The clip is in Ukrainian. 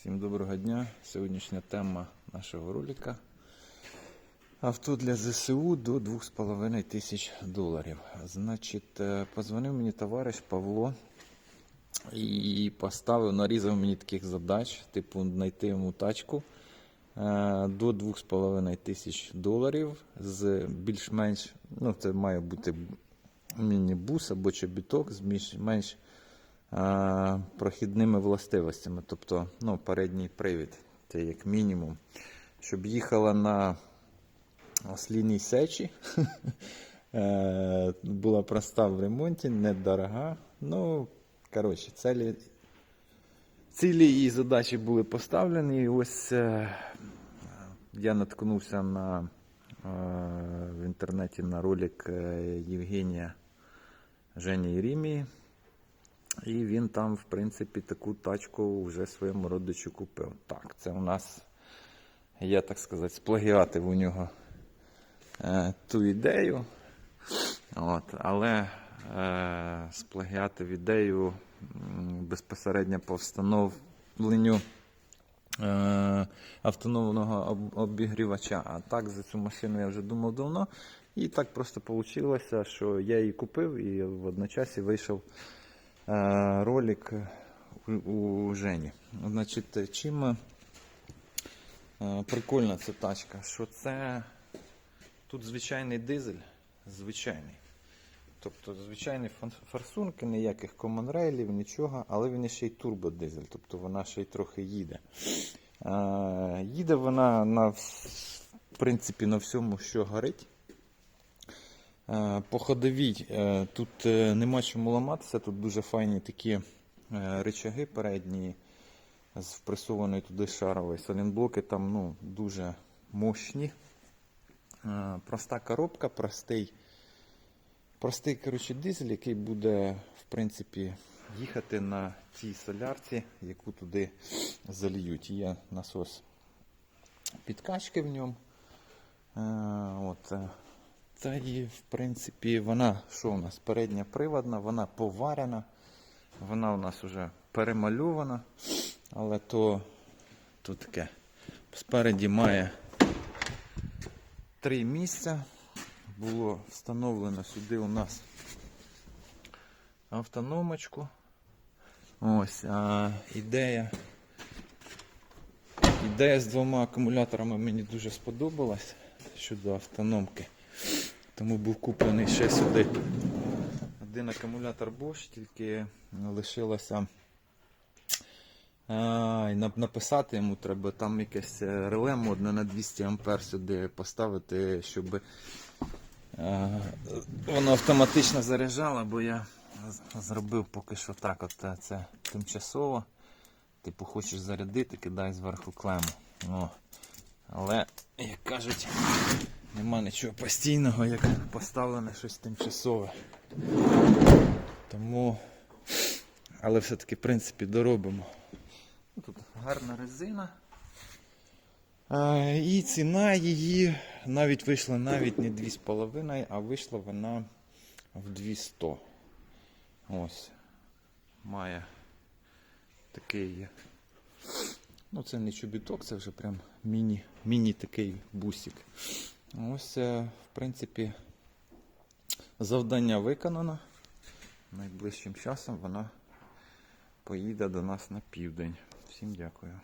Всім доброго дня. Сьогоднішня тема нашого ролика. Авто для ЗСУ до 2,5 тисяч доларів. Значить, е, позвонив мені товариш Павло і поставив, нарізав мені таких задач, типу, знайти йому тачку е, до 2,5 тисяч доларів з більш-менш, ну це має бути міні-бус або чобіток з більш-менш прохідними властивостями, тобто ну, передній привід, це як мінімум, щоб їхала на осліній сечі. Е, Була проста в ремонті, недорога. Ну, коротше, цілі, цілі і задачі були поставлені. І ось е, я наткнувся на, е, в інтернеті на ролик Євгенія Жені Єрімії. І він там, в принципі, таку тачку вже своєму родичу купив. Так, це у нас, я так сказати, сплагіатив у нього е, ту ідею. От, але е, сплагіатив ідею безпосередньо по встановленню е, автономного обігрівача. А так за цю машину я вже думав давно. І так просто вийшло, що я її купив і в вийшов ролик у, Жені. Значить, чим е, прикольна ця тачка, що це тут звичайний дизель, звичайний. Тобто звичайні форсунки, ніяких комонрейлів, нічого, але він ще й турбодизель, тобто вона ще й трохи їде. Е, їде вона на в принципі на всьому, що горить. Е, По е, тут е, нема чому ламатися, тут дуже файні такі рычаги передні з впресованої туди шарової. Салінблоки там ну, дуже мощні. Проста коробка, простий, простий коротше, дизель, який буде в принципі, їхати на цій солярці, яку туди зальють. Є насос підкачки в ньому. От, та і, в принципі, вона, що у нас? Передня приводна, вона поварена, вона у нас вже перемальована, але то, то таке. Спереді має три місця. Було встановлено сюди у нас автономочку. Ось, а ідея. Ідея з двома акумуляторами мені дуже сподобалась щодо автономки. Тому був куплений ще сюди один акумулятор Bosch, тільки лишилося а, написати йому треба там якесь е, реле модне на 200 ампер сюди поставити, щоб е, воно автоматично заряджало, бо я зробив поки що так, от е, це тимчасово. Типу, хочеш зарядити, кидай зверху клему. О. Але, як кажуть, нема нічого постійного, як поставлене щось тимчасове. Тому, але все-таки, в принципі, доробимо. Тут гарна резина. А, і ціна її навіть вийшла навіть не 2,5, а вийшла вона в 200. Ось. Має такий. Ну, це не чобіток, це вже прям міні, міні такий бусик. Ось, е, в принципі, завдання виконано. Найближчим часом вона поїде до нас на південь. Всім дякую.